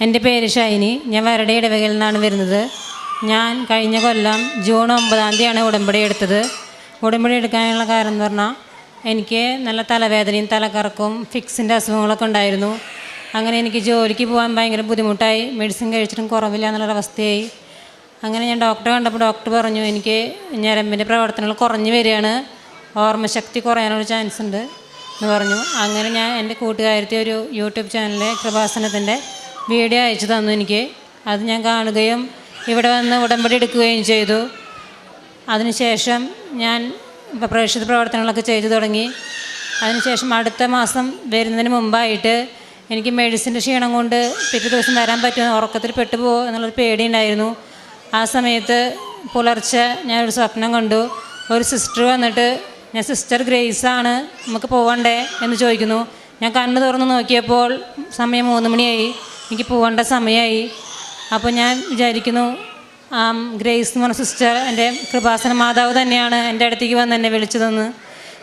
എന്റെ പേര് ഷൈനി. ഞാൻ വരടെ ഇടവകയിൽ നിന്നാണ് വരുന്നത്. ഞാൻ കഴിഞ്ഞ കൊല്ലം ജൂൺ ഒമ്പതാം തീയതിയാണ് ഉടമ്പടി എടുത്തത്. ഉടമ്പടി എടുക്കാനുള്ള കാരണം എന്ന് പറഞ്ഞാൽ എനിക്ക് നല്ല തലവേദനയും തലക്കറക്കും ഫിക്സിന്റെ അസുഖങ്ങളൊക്കെ ഉണ്ടായിരുന്നു. അങ്ങനെ എനിക്ക് ജോലിക്ക് പോകാൻ ഭയങ്കര ബുദ്ധിമുട്ടായി. മെഡിസിൻ കഴിച്ചിട്ടും കുറവില്ല എന്നുള്ളൊരവസ്ഥയായി അങ്ങനെ ഞാൻ ഡോക്ടറെ കണ്ടപ്പോൾ ഡോക്ടർ പറഞ്ഞു എനിക്ക് ഞരമ്പിന്റെ പ്രവർത്തനങ്ങൾ കുറഞ്ഞു വരികയാണ്. ഓർമ്മശക്തി കുറയാനുള്ള ചാൻസ് ഉണ്ട് എന്ന് പറഞ്ഞു. അങ്ങനെ ഞാൻ എന്റെ കൂട്ടുകാരത്തെ ഒരു യൂട്യൂബ് ചാനലിലെ കൃപാസനത്തിന്റെ വീഡിയോ അയച്ചു തന്നു എനിക്ക്. അത് ഞാൻ കാണുകയും ഇവിടെ വന്ന് ഉടമ്പടി എടുക്കുകയും ചെയ്തു. അതിനുശേഷം ഞാൻ പ്രേക്ഷിത പ്രവർത്തനങ്ങളൊക്കെ ചെയ്തു തുടങ്ങി. അതിനുശേഷം അടുത്ത മാസം വരുന്നതിന് മുമ്പായിട്ട് എനിക്ക് മെഡിസിന്റെ ക്ഷീണം കൊണ്ട് പിറ്റേ ദിവസം വരാൻ പറ്റുമോ ഉറക്കത്തിൽ പെട്ടുപോകുമോ എന്നുള്ളൊരു പേടിയുണ്ടായിരുന്നു ആ സമയത്ത് പുലർച്ചെ ഞാനൊരു സ്വപ്നം കണ്ടു. ഒരു സിസ്റ്റർ വന്നിട്ട് ഞാൻ സിസ്റ്റർ ഗ്രേസാണ് നമുക്ക് പോകണ്ടേ എന്ന് ചോദിക്കുന്നു. ഞാൻ കണ്ണ് തുറന്ന് നോക്കിയപ്പോൾ സമയം മൂന്ന് മണിയായി. എനിക്ക് പോകേണ്ട സമയമായി. അപ്പോൾ ഞാൻ വിചാരിക്കുന്നു ആ ഗ്രേസ് എന്ന് പറഞ്ഞ സിസ്റ്റർ എന്റെ കൃപാസന മാതാവ് തന്നെയാണ് എന്റെ അടുത്തേക്ക് വന്ന് എന്നെ വിളിച്ചതെന്ന്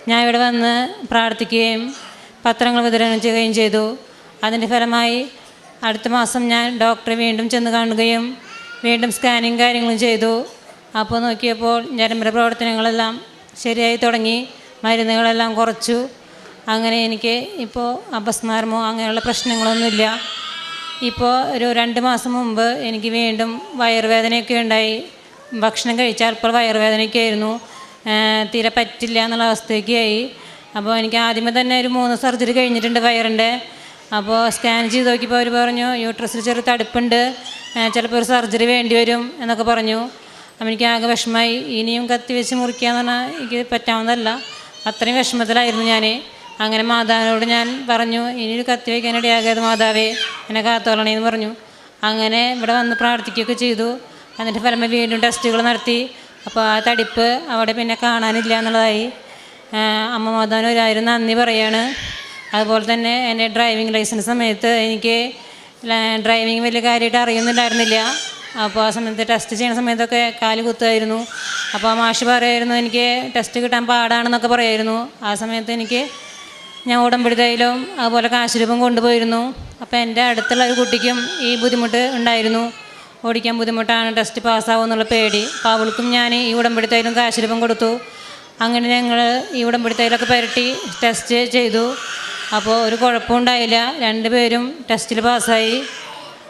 ഞാൻ ഇവിടെ വന്ന് പ്രാർത്ഥിക്കുകയും പത്രങ്ങൾ വിതരണം ചെയ്യുകയും ചെയ്തു. അതിന്റെ ഫലമായി അടുത്ത മാസം ഞാൻ ഡോക്ടറെ വീണ്ടും ചെന്ന് കാണുകയും വീണ്ടും സ്കാനിങ് കാര്യങ്ങളും ചെയ്തു. അപ്പോൾ നോക്കിയപ്പോൾ ഞരമ്പര പ്രവർത്തനങ്ങളെല്ലാം ശരിയായി തുടങ്ങി. മരുന്നുകളെല്ലാം കുറച്ചു. അങ്ങനെ എനിക്ക് ഇപ്പോൾ അപസ്മാരമോ അങ്ങനെയുള്ള പ്രശ്നങ്ങളൊന്നുമില്ല. ഇപ്പോൾ ഒരു രണ്ട് മാസം മുമ്പ് എനിക്ക് വീണ്ടും വയറുവേദനയൊക്കെ ഉണ്ടായി. ഭക്ഷണം കഴിച്ചാൽ ഇപ്പോൾ വയറുവേദനയൊക്കെ ആയിരുന്നു. തീരെ പറ്റില്ല എന്നുള്ള അവസ്ഥയൊക്കെ ആയി. അപ്പോൾ എനിക്ക് ആദ്യമേ തന്നെ ഒരു മൂന്ന് സർജറി കഴിഞ്ഞിട്ടുണ്ട് വയറിന്റെ. അപ്പോൾ സ്കാൻ ചെയ്ത് നോക്കിയപ്പോൾ അവർ പറഞ്ഞു യൂട്രസിൽ ചെറിയ തടുപ്പുണ്ട്. ചിലപ്പോൾ ഒരു സർജറി വേണ്ടി വരും എന്നൊക്കെ പറഞ്ഞു. അപ്പം എനിക്ക് ആകെ വിഷമമായി. ഇനിയും കത്തി വെച്ച് മുറിക്കുക എന്ന് പറഞ്ഞാൽ എനിക്ക് പറ്റാവുന്നതല്ല. അത്രയും വിഷമത്തിലായിരുന്നു ഞാൻ അങ്ങനെ മാതാവിനോട് ഞാൻ പറഞ്ഞു ഇനി ഒരു കത്തി വയ്ക്കാൻ ഇടയാകരുത് മാതാവേ എന്നെ കാത്തോളണേന്ന് പറഞ്ഞു. അങ്ങനെ ഇവിടെ വന്ന് പ്രാർത്ഥിക്കുകയൊക്കെ ചെയ്തു. എന്നിട്ട് ഫലമേ വീണ്ടും ടെസ്റ്റുകൾ നടത്തി. അപ്പോൾ ആ തടിപ്പ് അവിടെ പിന്നെ കാണാനില്ല എന്നുള്ളതായി. അമ്മ മാതാവിന് ഒരായിരം നന്ദി പറയാണ്. അതുപോലെ തന്നെ എന്റെ ഡ്രൈവിംഗ് ലൈസൻസ് സമയത്ത് എനിക്ക് ഡ്രൈവിംഗ് വലിയ കാര്യമായിട്ട് അറിയുന്നുണ്ടായിരുന്നില്ല. അപ്പോൾ ആ സമയത്ത് ടെസ്റ്റ് ചെയ്യുന്ന സമയത്തൊക്കെ കാൽ കുത്തുമായിരുന്നു. അപ്പോൾ ആ മാഷ് പറയുമായിരുന്നു എനിക്ക് ടെസ്റ്റ് കിട്ടാൻ പാടാണെന്നൊക്കെ പറയായിരുന്നു. ആ സമയത്ത് എനിക്ക് ഞാൻ ഉടമ്പടിതയിലും അതുപോലെ കാശുരൂപം കൊണ്ടുപോയിരുന്നു. അപ്പോൾ എന്റെ അടുത്തുള്ള ഒരു കുട്ടിക്കും ഈ ബുദ്ധിമുട്ട് ഉണ്ടായിരുന്നു. ഓടിക്കാൻ ബുദ്ധിമുട്ടാണ് ടെസ്റ്റ് പാസ്സാവും എന്നുള്ള പേടി. അപ്പോൾ അവൾക്കും ഞാൻ ഈ ഉടമ്പടിത്തയിലും കാശിരൂപം കൊടുത്തു. അങ്ങനെ ഞങ്ങൾ ഈ ഉടമ്പടിത്തയിലൊക്കെ പുരട്ടി ടെസ്റ്റ് ചെയ്തു. അപ്പോൾ ഒരു കുഴപ്പമുണ്ടായില്ല രണ്ടുപേരും ടെസ്റ്റിൽ പാസ്സായി.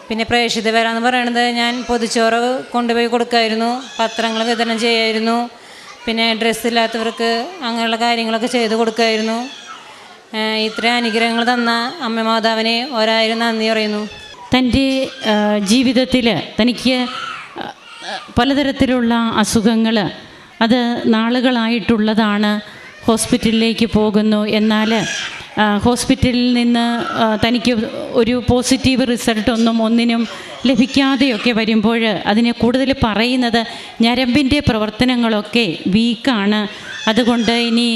പിന്നെ പ്രേക്ഷിത വരാന്ന് പറയണത് ഞാൻ പൊതിച്ചോറ് കൊണ്ടുപോയി കൊടുക്കുമായിരുന്നു പത്രങ്ങൾ വിതരണം ചെയ്യായിരുന്നു. പിന്നെ ഡ്രസ്സ് ഇല്ലാത്തവർക്ക് അങ്ങനെയുള്ള കാര്യങ്ങളൊക്കെ ചെയ്ത് കൊടുക്കുമായിരുന്നു ഇത്രയും അനുഗ്രഹങ്ങൾ തന്ന അമ്മ മാതാവിനെ ഒരായിരം നന്ദി പറയുന്നു. തന്റെ ജീവിതത്തിൽ തനിക്ക് പലതരത്തിലുള്ള അസുഖങ്ങൾ അത് നാളുകളായിട്ടുള്ളതാണ് ഹോസ്പിറ്റലിലേക്ക് പോകുന്നു. എന്നാൽ ഹോസ്പിറ്റലിൽ നിന്ന് തനിക്ക് ഒരു പോസിറ്റീവ് റിസൾട്ടൊന്നും ഒന്നിനും ലഭിക്കാതെയൊക്കെ വരുമ്പോൾ അതിനെ കൂടുതൽ പറയുന്നത് ഞരമ്പിന്റെ പ്രവർത്തനങ്ങളൊക്കെ വീക്കാണ്. അതുകൊണ്ട് ഇനി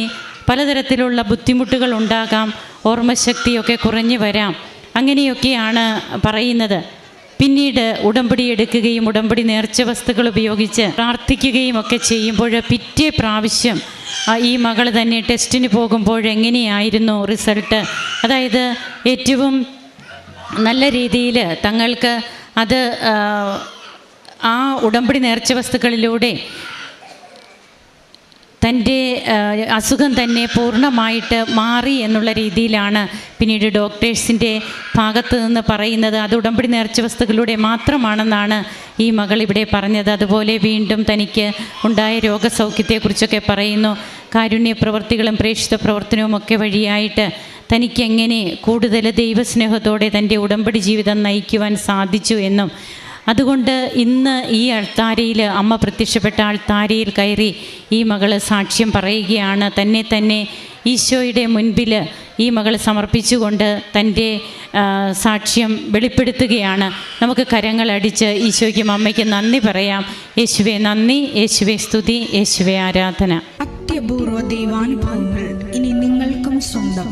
പലതരത്തിലുള്ള ബുദ്ധിമുട്ടുകൾ ഉണ്ടാകാം ഓർമ്മശക്തിയൊക്കെ കുറഞ്ഞു വരാം. അങ്ങനെയൊക്കെയാണ് പറയുന്നത്. പിന്നീട് ഉടമ്പടി എടുക്കുകയും ഉടമ്പടി നേർച്ച വസ്തുക്കൾ ഉപയോഗിച്ച് പ്രാർത്ഥിക്കുകയും ഒക്കെ ചെയ്യുമ്പോൾ പിറ്റേ പ്രാവശ്യം ഈ മകൾ തന്നെ ടെസ്റ്റിന് പോകുമ്പോൾ എങ്ങനെയായിരുന്നു റിസൾട്ട്? അതായത് ഏറ്റവും നല്ല രീതിയിൽ തങ്ങൾക്ക് അത് ആ ഉടമ്പടി നേർച്ച വസ്തുക്കളിലൂടെ തന്റെ അസുഖം തന്നെ പൂർണമായിട്ട് മാറി എന്നുള്ള രീതിയിലാണ് പിന്നീട് ഡോക്ടേഴ്സിന്റെ ഭാഗത്ത് നിന്ന് പറയുന്നത്. അത് ഉടമ്പടി നേർച്ച വസ്തുക്കളിലൂടെ മാത്രമാണെന്നാണ് ഈ മകൾ ഇവിടെ പറഞ്ഞത്. അതുപോലെ വീണ്ടും തനിക്ക് ഉണ്ടായ രോഗസൗഖ്യത്തെക്കുറിച്ചൊക്കെ പറയുന്നു. കാരുണ്യ പ്രവർത്തികളും പ്രേക്ഷിത പ്രവർത്തനവും ഒക്കെ വഴിയായിട്ട് തനിക്കെങ്ങനെ കൂടുതൽ ദൈവസ്നേഹത്തോടെ തന്റെ ഉടമ്പടി ജീവിതം നയിക്കുവാൻ സാധിച്ചു എന്നും അതുകൊണ്ട് ഇന്ന് ഈ അൾത്താരിയിൽ അമ്മ പ്രത്യക്ഷപ്പെട്ട അൾത്താരയിൽ കയറി ഈ മകൾ സാക്ഷ്യം പറയുകയാണ്. തന്നെ തന്നെ ഈശോയുടെ മുൻപിൽ ഈ മകൾ സമർപ്പിച്ചുകൊണ്ട് തന്റെ സാക്ഷ്യം വെളിപ്പെടുത്തുകയാണ്. നമുക്ക് കരങ്ങളടിച്ച് ഈശോയ്ക്കും അമ്മയ്ക്കും നന്ദി പറയാം. യേശുവെ നന്ദി. യേശുവെ സ്തുതി. യേശുവെ ആരാധന. അത്യപൂർവ ദൈവാനുഭവങ്ങൾ ഇനി നിങ്ങൾക്കും സ്വന്തം.